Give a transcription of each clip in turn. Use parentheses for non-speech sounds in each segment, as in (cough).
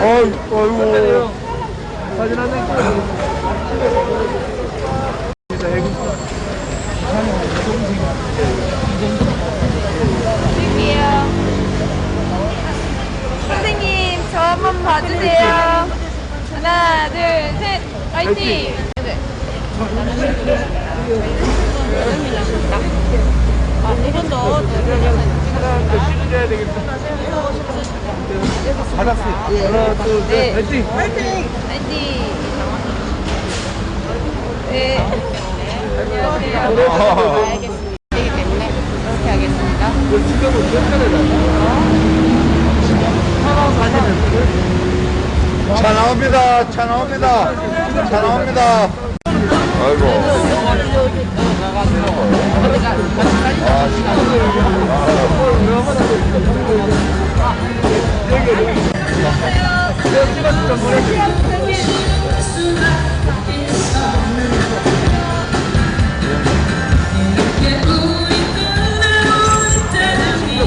아이고. 사진 한장 드릴게요. 선생님, 저 한번 봐주세요. 하나, 둘, 셋, 화이팅! 네. 아, 이건 더. 찍어줘야 되겠다. 받았어요. 하나, 둘, 네. 셋, 화이팅! 화이팅! 네. 안녕하세요. 알겠습니다. 되기 때문에 그렇게 하겠습니다. 그 지금은 몇? 차 나옵니다. 차 나옵니다. 차 나옵니다. 아이고.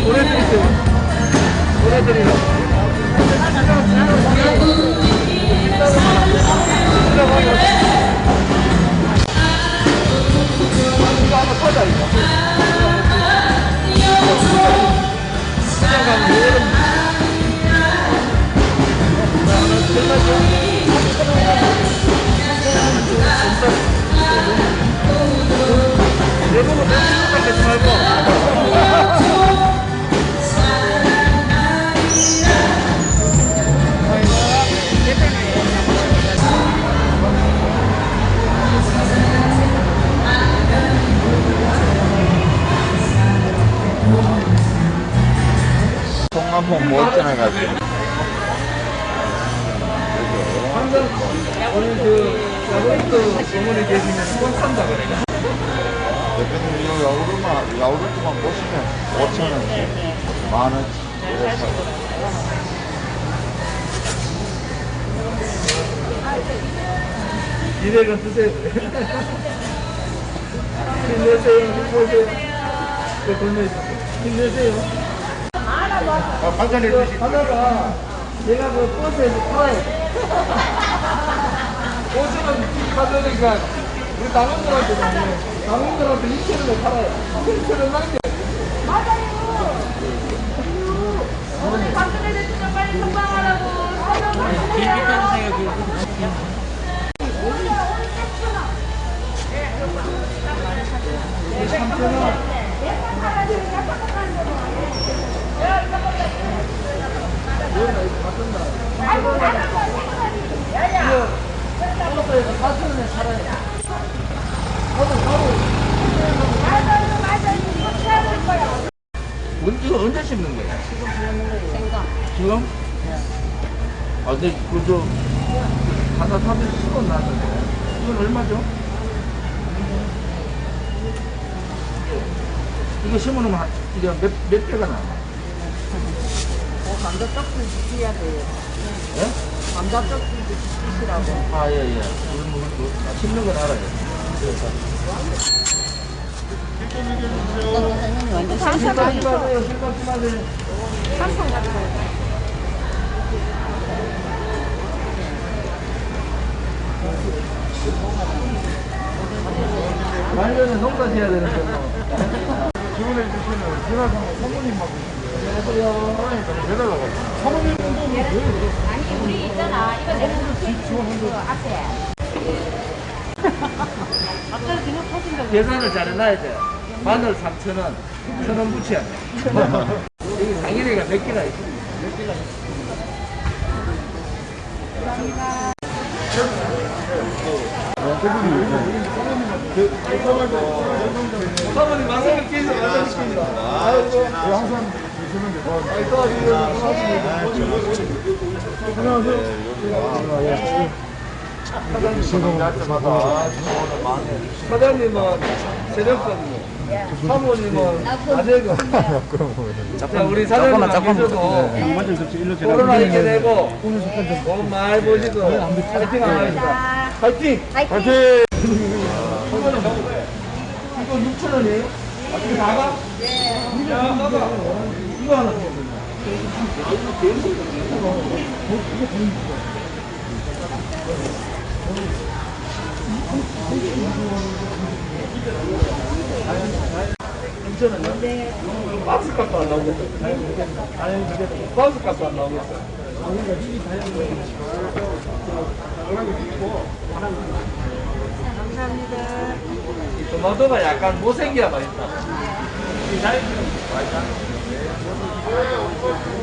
보내드릴게요. 이거 보내드릴게요. 보고 내 생각 하지 말고. 통화폰 못 전해가지고. 항상 오늘 그 야구르트 어머니 계시면 꼭 산다 그래. 대표님 이거 야구르만 야구르트만 보시면 5천 원씩, 만 원씩. 사요. 이래가 드세요. 힘내세요. 힘내세요. 그 건네주세요. 힘내세요. 아, 반찬 해 주시 하다가 내가 그 버스에서 타요. 5천원 받으니까 우리 당원들한테 당원들한테 2천원을 팔아요. 2천원 남겨. 박근혜 대통령 빨리 선방하라고. 버스에서 4천원에 살아요. 언제 언제 심는 거야? 지금? 아, 근데 그저 가사 사진 수건 나왔는데 이건 얼마죠? 이거 심어놓으면 한- 이게 몇, 몇 대가 나와? 감자 떡도 지켜야 돼요. 예? 감자 떡도 지키시라고. 아, 예, 예. 우리 뭐, 뭐, 아, 심는 건 알아요. 그래서. 실망하지 마세요, 실망하지 마세요. 말년에 농사 지어야 되는데 뭐. 주문해 주시는 지나가는 사모님하고 안녕하세요. 해달라고. 사모님 아니, 우리 있잖아. 이거 내가 그 앞에. (laughs) 계산을 잘 해놔야 돼. 마늘 3,000원, 1,000원 붙여야 돼. 여기 당일이가 몇 개나 있어? 몇 개나 있어? 사모님 마사지 끼서 마사지 끼서. 아이고. 항상 주시는 게 좋아요. 아이고, 사장님은 세력거든요. 사모님은 아재거. 자, 우리 사장님 안 계셔도 코로나 있게 되고 돈 많이 보시고 파이팅 하겠습니다. 파이팅! 파이팅! 이거 6천 원이에요? 아, 이거 나가? 네. 이거 나가? 이거 하나 나오겠어요. 감사합니다. 토마토가 약간 못생겨야 맛있다. 맛있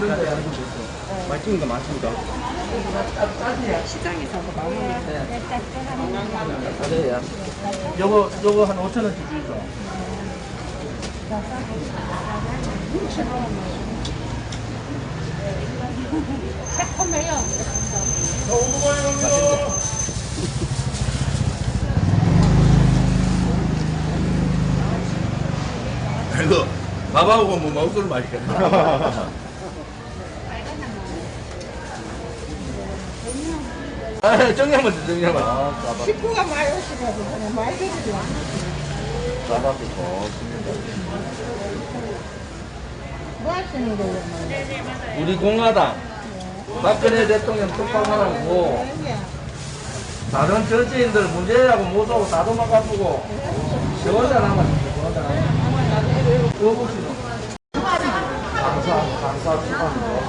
는 거 많습니다. 시장에서 마무리. 그래요. 요거 요거 한 5천 원씩 주죠. 이거 밥하고 뭐 먹을 맛있겠다. (laughs) 아, 정량만 드 정량만. 아, 짜밥. 식구가 많이 오시거든요. 그냥 많이 드리죠. 짜밥이 좋습니다. 뭐 하시는 거예요? 우리 공화당 박근혜 대통령 특파원하고 다른 정치인들 문제라고 못하고 다 도망가고 저 혼자 남았습니다. 저 혼자 남았습니다. 그거 보시면 강사 강사 수강료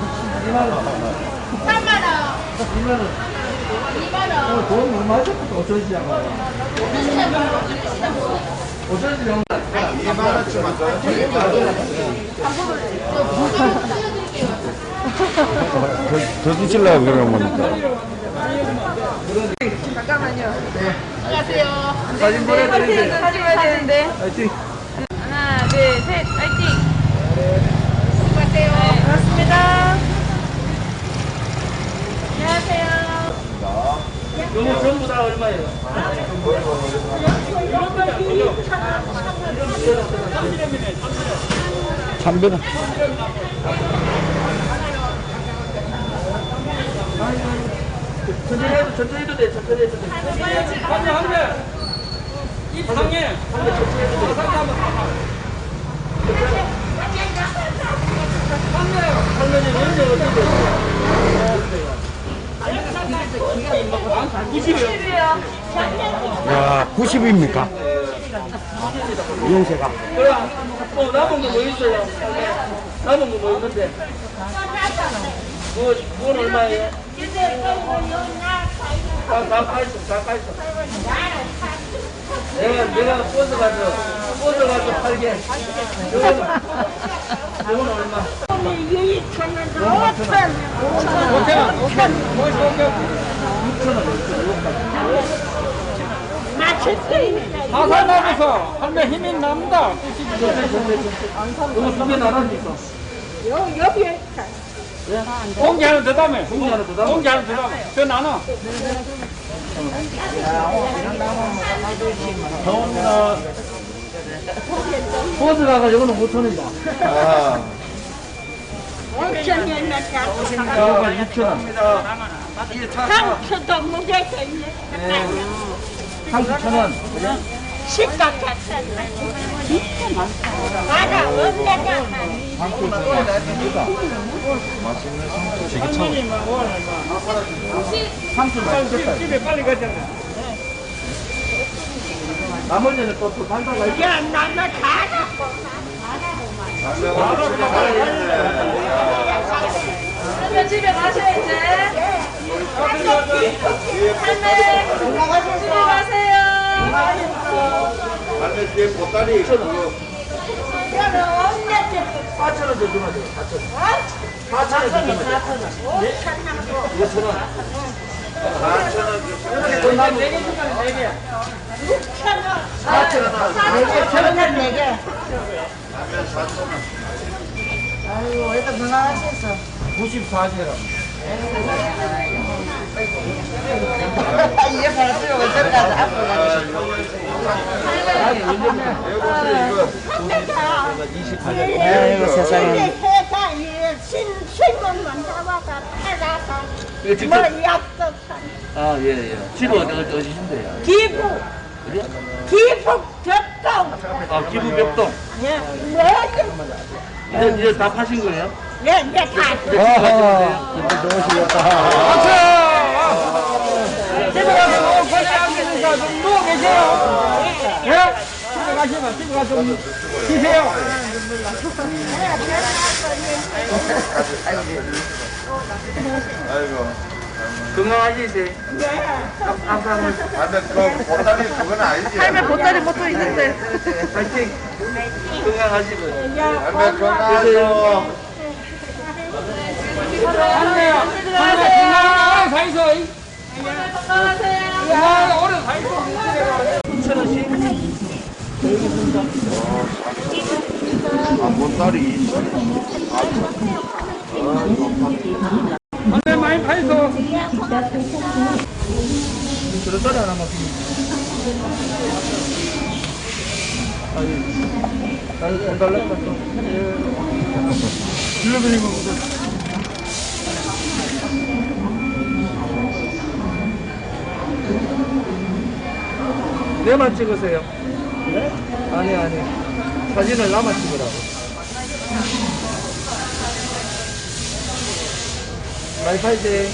2만 원. 3만 원. 2만 원. 2만 원. 어, 돈 얼마 어쩐지 안 가요. 어쩐지 안 가요. 더 주실라고 그러는 겁니까? 잠깐만요. 사진 보내드리세요. 사진 봐야 되는데. 화이팅. 하나, 둘, 셋, 화이팅! 수고하세요. 네, 고맙습니다. 안녕하세요. 요거 다 얼마예요? 참배는? 천천히 해도 천천히 해도 돼 천천히 해도 돼. 한대 한대 입 상해. 할머니 언제 어떻게 야 90입니까? 이용세가 그래 뭐 남은 거 뭐 있어요? 남은 거 뭐 있는데 뭐, 그건 얼마예요? 다, 다 까있어 다 까있어 내가 내가 꽂아가지고 꽂아가지고 팔게 이거는 얼마? 화살 나면서 한대 힘이 납니다 이거 두개 나눠주니까 공기 하나 더 담에 공기 하나 더 담아? 공기 하나 더 담에 더 나눠 더운다 버스 가가 이거는 5천원이다 아, 이거가 6천원 상처도 무게가 있네. 상수 천원 식가 같았네. 바다 없다가 상수 맛있겠다 집에 빨리 가자 나머지는 또, 또 달다가 있야 나나 가라. 그러면 집에 가셔야 이제. 할매, 집에 가세요. 할매 뒤에 보따리 그거 4천원. 더 주면 돼요. 4천원. 4천원. 더 주면 돼요 네? 5천원. 4천원 네개 아이고, 일단 건강하셔서. 94개라 이제 바로 들어가 들어가서 앞으로 가자. 아이고, 세상에. 세상에 신 신문만 잡아가 팔아서 뭐 약도 사. 아 예 예 집 어디 어디 어디신데요? 기부 그래? 기부 벽동. 아, 기부 벽동. 예, 네, 이제, 이제 다 파신 거예요? 네, 네, 다. 아하, 기분 좋으시겠다. 집에 가서 안 되니까 좀 누워 계세요. 예? 집에 가시면 집에 가서 좀 쉬세요. 아이고. 건강하시세요? 항상 근데 그 보따리 그건 아니지. 할매 보따리 못도 있는데. 파이팅! 건강하시고요. 할매 건강하죠. 안돼요. 건강하게 사 있어. 건강하게 오래 사 있어. 아, 보따리. 안돼 많이 파 있어. 그런 소리 하나만 아니, 나도 돈 달랄까 좀. 빌려드리고. 내만 찍으세요. 네? 아니, 아니. 사진을 나만 찍으라고. 많이 팔지?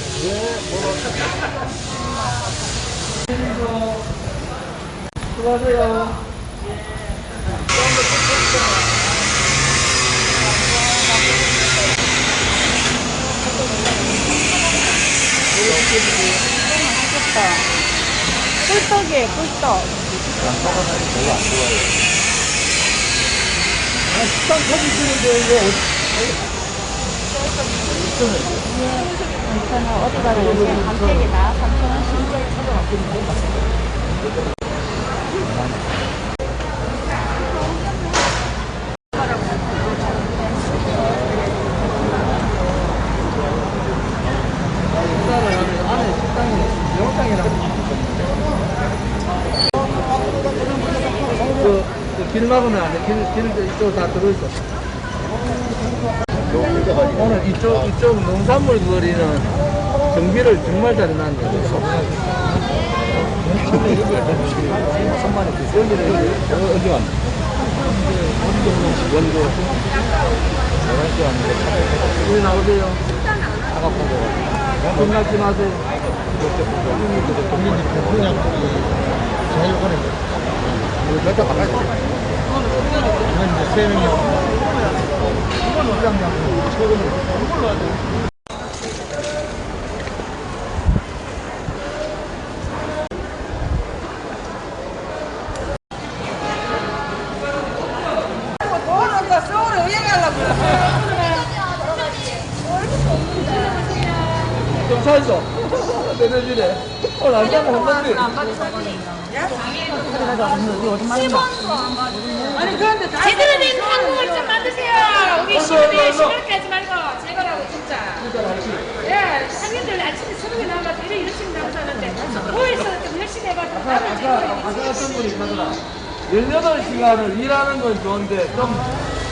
수고하세요. 꿀떡이에요, 꿀떡. 식당 터지시는데 이거 괜찮아, 어디 가서 요새 감택이 다. 3,000원씩. 식사를 하면 안에 식당에 영장이라고 그, 그길 막으면 안 돼. 길, 길 이쪽 다 들어있어. 오늘 이쪽, 이쪽 농산물 거리는 정비를 정말 잘 해놨네. 여기를, 여기 왔네. 원도. 여기 나오세요. 겁나지 마세요. 좀 살죠? 내려지래. 오늘 안 가면 혼난데. 제대로 된 한국을 좀 만드세요. 우리 시민들 시끄럽게 하지 말고 제거라고 진짜. 예, 상인들 아침에 새벽에 나와서 이래 열심히 나오사는데 뭐해서 좀 열심히 제거라고. 아까 어떤 분이 하더라. 18시간을 일하는 건 좋은데 좀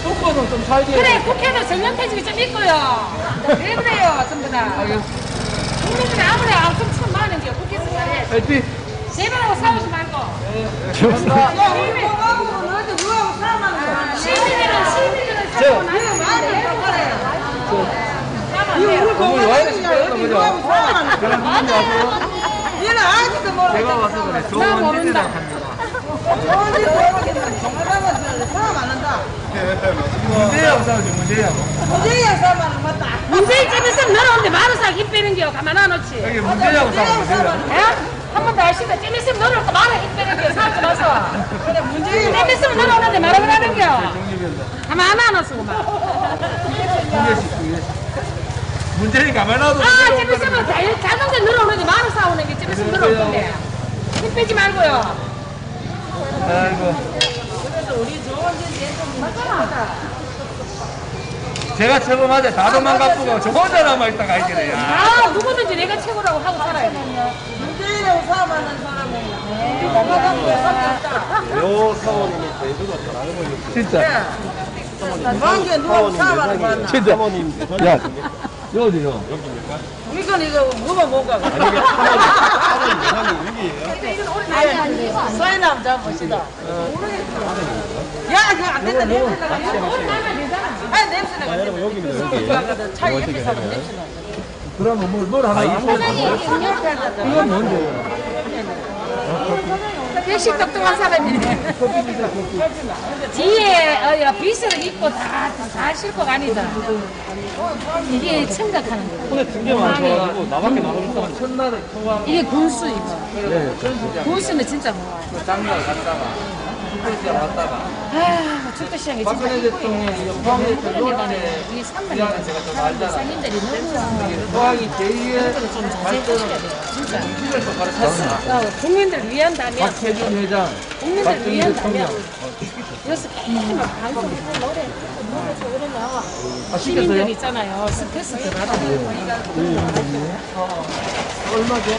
묶어서 좀 살게 그래, 국회도 정년퇴직이 좀 있고요. 왜 그래요, 전부 다. 국민들이 아무리 아좀 참 많은 게 국회에서 잘해. 파이팅! 제발하고 싸우지 말고. 감사합니다. 시민들은 시민 많은데. 건물 와이드 시켜야 거죠? 그런 분이 와서 얘는 아직도 모르겠어. 제가 와서 그래. 좋은 일이라 합니다. 어디 모르겠어. 정말 사람 안 한다. 문제하고 싸우지, 문제하고. 무제야 사람은 맞다. 문재인 집에서 너는 말을 싹입 빼는 겨. 가만 안 놓지. 여기 문제하고 싸우지, 문제하고. 예? 한 번 더 하시다. 너를 또 말을 입 빼는 겨. 사지 마서. 그래 문제. 잼 있으면 너는 오는데 말을 하는 겨. 종류별로. 가만 안두 개씩. 문제는 가만 놔도 아, 잼 있으면 자- 자동차 너를 오는데 말을 싸우는 게잼 있으면 너를 오는데. 힘 빼지 말고요. 아이고. 제가 처음하자 다 도망가쁘고 저 혼자 남아있다가 야. 아, 누구든지 내가 최고라고 하고 살아야 돼. 문제라고 사람 하는 사람은 진짜. 만개 누가 하는 거 진짜. 야, 어디요? 이건 이거 아니 이거 안 사인 한번 잡읍시다. 야, 그거 안 된다. 냄새 나가. 아, 냄새 나가. 여기 차 옆에 사람 냄새 나. 그러면 뭘, 뭘 하나? 이건 뭔데? 역시 똑똑한 사람이네. 뒤에 어, 야, 빗을 입고 다, 다 싣고 다니다. 이게 청각하는 거예요. 손에 등게 많아가지고 나밖에 나가줄 사람 첫날에 통화하고 이게 군수 이거. 네, 천수장 군수는 진짜 뭐. 장날 갔다가 축제시장 갔다가 아, 축구시장이 진짜 박근혜. 대통령이 포항에 이게 상관이 그냥 제가 좀 알잖아 상인들이 너무 포항이 제2의 좀 자세히 보셔야 돼요. 진짜. 길을 또 가르쳤어 어, 국민들 위한다면, 박혜준 회장 국민들 위한다면, 대통령 여기서 깨끗한 방송에서 노래, 아 시민들 시켰어요? 있잖아요. 스트레스 덜 받아요. 얼마죠?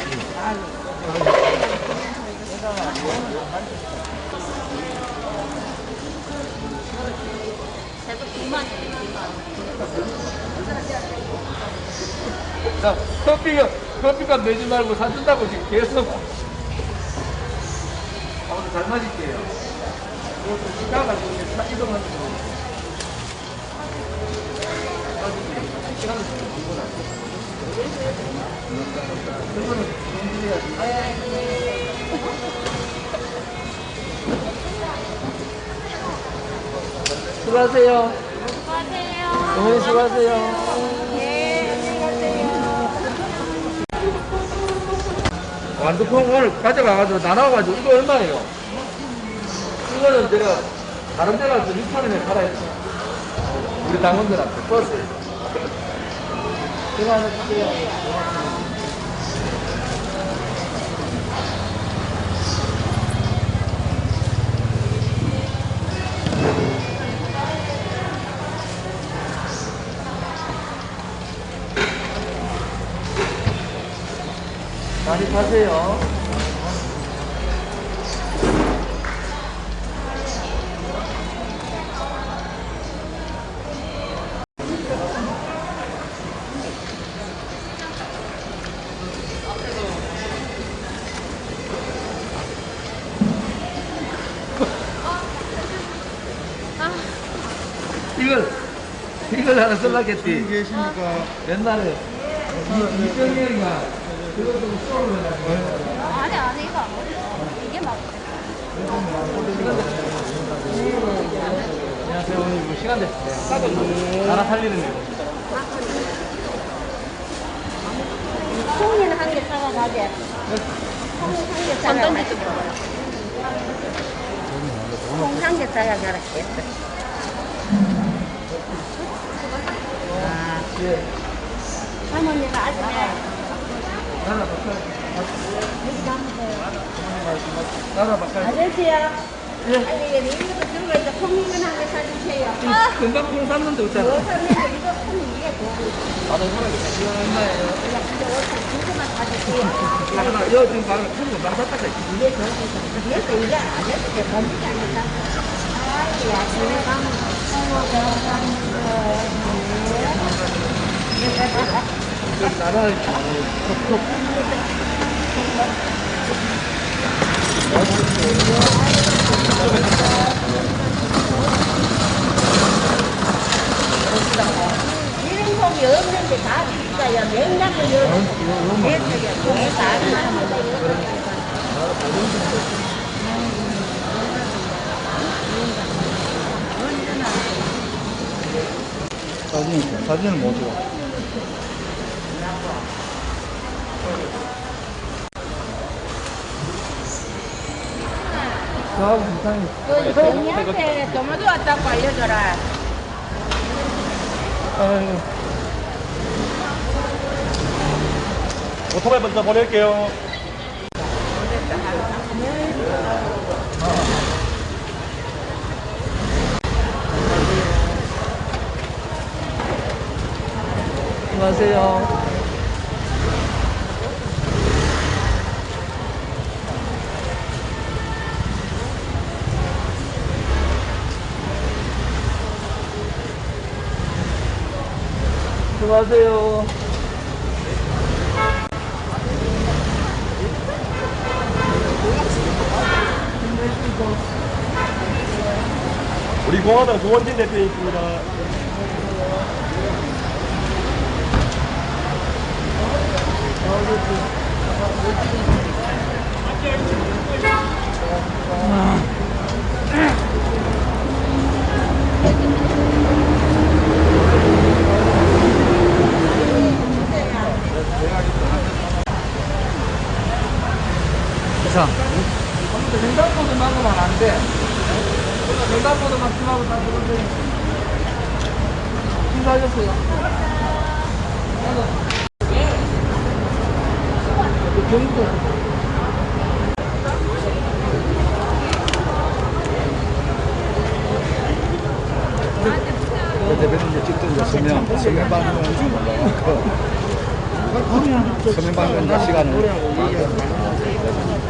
자, 커피가, 커피값 내지 말고 사준다고 지금 계속. 아무튼 잘 마실게요. 이것도 시가가지고 이제 차 이동하는 거. 시간을 좀 주고 나서. 그거는 준비해야지. 수고하세요. 수고하세요. 어머니 수고하세요. 완두콩 오늘 가져가가지고 나눠가지고 이거 얼마예요? 이거는 제가 다른 데 가서 6천원에 팔아야지. 우리 당원들한테. 제가 하나 줄게요. 파세요. 이걸 이걸 하나 쓸라겠지. 계십니까? 옛날에 이- 이병렬이가 아니 아니 이거 이게 막 안녕하세요 오늘 뭐 시간 됐어요 싸고 나라 살리는 일 콩이는 한 개 사가 가게. 콩한개 사가 가게. 콩한개 사가 가게. 할머니가 아침에 아저씨야. 아니 이거 들고 있다. 콩이는 한개 사주세요. 금방 콩 샀는데 없잖아 요즘에 이거 콩 이게 뭐? 이거 얼마예요? 이거만 사주세요. 하나 이거 지금 바로 큰 금방 샀다가 이게 더 그래서 이게 아저씨 범위가 아니다. 아이야 집에 가면 다 있어요. 사진, 사진을 못 찍어. 정리한테 도마도 왔다고 알려줘라. 아유 오토바이 먼저 보낼게요. 안녕하세요 수고하세요. 우리 공화당 조원진 대표님입니다. 횡단보도 막으면 안 돼. 횡단보도 막지 말고 다 들어오세요. 인사하셨어요. 경기도. 대표님 이제 직접 이제 서명, 서명 받는 그 서명 받는 이제 시간을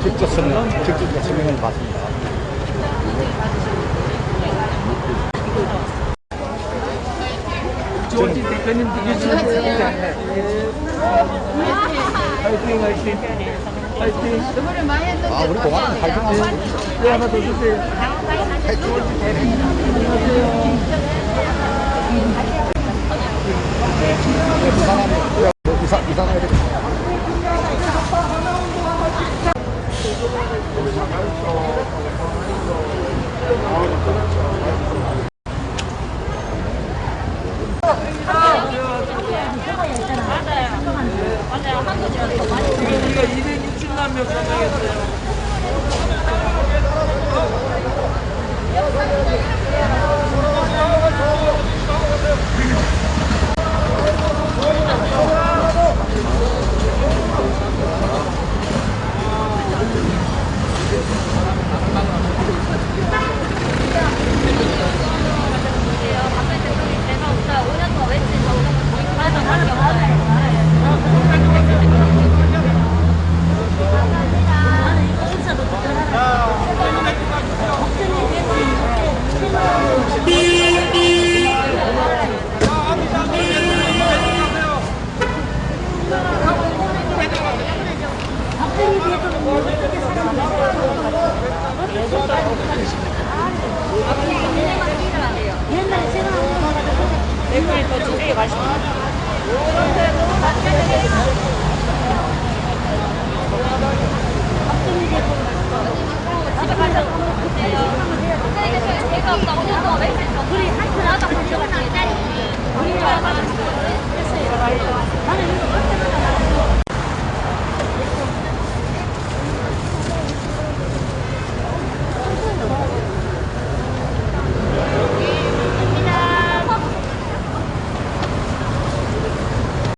직접 서명, 직접 서명을 받습니다. 조원진 대표님도 유치하지 않네. 화이팅, 화이팅. 화이팅. 아, 우리 공화당 활동하고 네, 하나 더 주세요. 이사람이 이 사 이사람이 이렇게 지금 우리가 260만 명 서명했어요. 제가 하다 보니까 우리 우리 와가지고 했어요. 나는